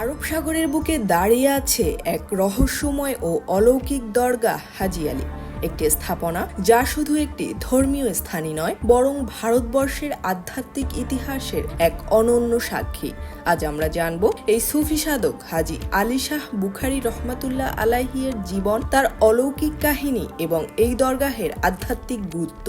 আরব সাগরের বুকে দাঁড়িয়ে আছে এক রহস্যময় ও অলৌকিক দরগা হাজি আলী। একটি স্থাপনা যা শুধু একটি ধর্মীয় স্থানই নয়, বরং ভারতবর্ষের আধ্যাত্মিক ইতিহাসের এক অনন্য সাক্ষী। আজ আমরা জানব এই সুফি সাধক হাজি আলী শাহ বুখারি রহমাতুল্লাহ আলাহিয়ের জীবন, তার অলৌকিক কাহিনী এবং এই দরগাহের আধ্যাত্মিক গুরুত্ব।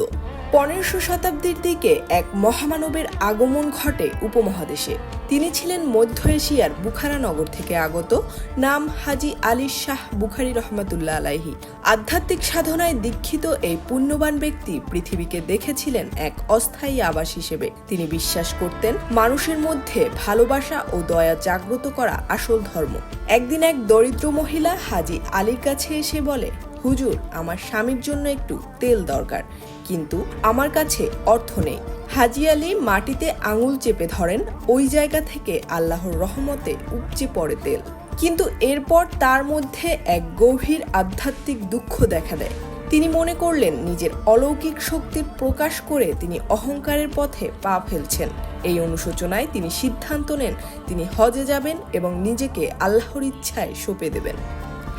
পনেরোশো শতাব্দীর দিকে এক মহামানবের আগমন ঘটে উপমহাদেশে। তিনি ছিলেন মধ্য এশিয়ার বুখারা নগর থেকে আগত, নাম হাজি আলী শাহ বুখারি রহমাতুল্লাহ আলাইহি। আধ্যাত্মিক সাধনায় দীক্ষিত এই পুণ্যবান ব্যক্তি পৃথিবীকে দেখেছিলেন এক অস্থায়ী আবাস হিসেবে। তিনি বিশ্বাস করতেন, মানুষের মধ্যে ভালোবাসা ও দয়া জাগ্রত করা আসল ধর্ম। একদিন এক দরিদ্র মহিলা হাজি আলীর কাছে এসে বলে, হুজুর, আমার স্বামীর জন্য একটু তেল দরকার। কিন্তু আমার কাছে অর্থ নেই। হাজি আলী মাটিতে আঙুল চেপে ধরেন, ওই জায়গা থেকে আল্লাহর রহমতে উপচে পড়ে তেল। কিন্তু এরপর তার মধ্যে এক গভীর আধ্যাত্মিক দুঃখ দেখা দেয়। তিনি মনে করলেন, নিজের অলৌকিক শক্তির প্রকাশ করে তিনি অহংকারের পথে পা ফেলছেন। এই অনুশোচনায় তিনি সিদ্ধান্ত নেন, তিনি হজে যাবেন এবং নিজেকে আল্লাহর ইচ্ছায় সঁপে দেবেন।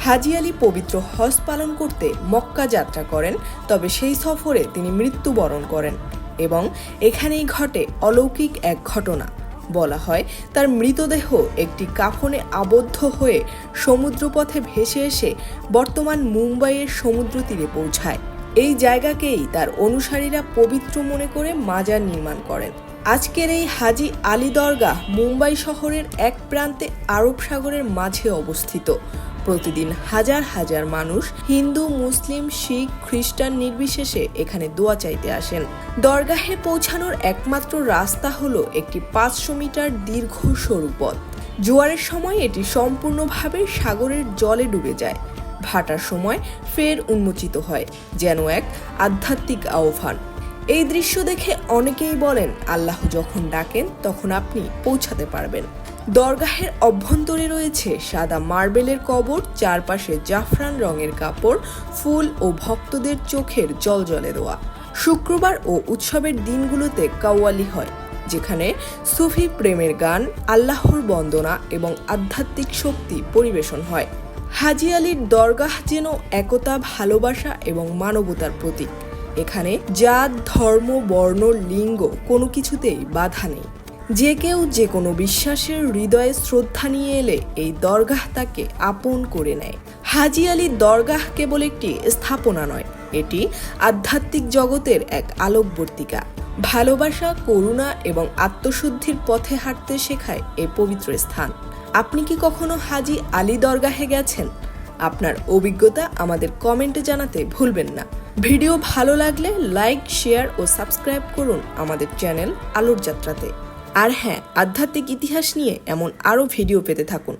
হাজি আলী পবিত্র হজ পালন করতে মক্কা যাত্রা করেন, তবে সেই সফরে তিনি মৃত্যুবরণ করেন এবং এখানেই ঘটে অলৌকিক এক ঘটনা। বলা হয়, তার মৃতদেহ একটি কাফনে আবদ্ধ হয়ে সমুদ্রপথে ভেসে এসে বর্তমান মুম্বাইয়ের সমুদ্র তীরে পৌঁছায়। এই জায়গাকেই তার অনুসারীরা পবিত্র মনে করে মাজার নির্মাণ করেন। আজকের এই হাজি আলী দরগাহ মুম্বাই শহরের এক প্রান্তে আরব সাগরের মাঝে অবস্থিত। প্রতিদিন হাজার হাজার মানুষ হিন্দু, মুসলিম, শিখ, খ্রিস্টান নির্বিশেষে এখানে দোয়া চাইতে আসেন। দরগাহে পৌঁছানোর একমাত্র রাস্তা হল একটি পাঁচশো মিটার দীর্ঘ সরু পথ। জোয়ারের সময় এটি সম্পূর্ণভাবে সাগরের জলে ডুবে যায়। ভাটার সময় ফের উন্মোচিত হয়, যেন এক আধ্যাত্মিক আহ্বান। এই দৃশ্য দেখে অনেকেই বলেন, আল্লাহ যখন ডাকেন, তখন আপনি পৌঁছাতে পারবেন। দরগাহের অভ্যন্তরে রয়েছে সাদা মার্বেলের কবর, চারপাশে জাফরান রঙের কাপড়, ফুল ও ভক্তদের চোখের জলজলে দেওয়া শুক্রবার ও উৎসবের দিনগুলোতে কাওয়ালি হয়, যেখানে সুফি প্রেমের গান, আল্লাহর বন্দনা এবং আধ্যাত্মিক শক্তি পরিবেশন হয়। হাজি আলীর দরগাহ যেন একতা, ভালোবাসা এবং মানবতার প্রতীক। এখানে জাত, ধর্ম, বর্ণ, লিঙ্গ কোনো কিছুতেই বাধা নেই। যে কেউ যে কোনো বিশ্বাসের হৃদয়ে শ্রদ্ধা নিয়ে এলে এই দরগাহ তাকে আপন করে নেয়। হাজি আলীর দরগাহ কেবল একটি স্থাপনা নয়, এটি আধ্যাত্মিক জগতের এক আলোকবর্তিকা। ভালোবাসা, করুণা এবং আত্মশুদ্ধির পথে হাঁটতে শেখায় এই পবিত্র স্থান। আপনি কি কখনো হাজি আলী দরগাহে গেছেন? আপনার অভিজ্ঞতা আমাদের কমেন্টে জানাতে ভুলবেন না। ভিডিও ভালো লাগলে লাইক, শেয়ার ও সাবস্ক্রাইব করুন আমাদের চ্যানেল আলোর যাত্রাতে। আর হ্যাঁ আধ্যাত্মিক ইতিহাস নিয়ে এমন আরও ভিডিও পেতে থাকুন।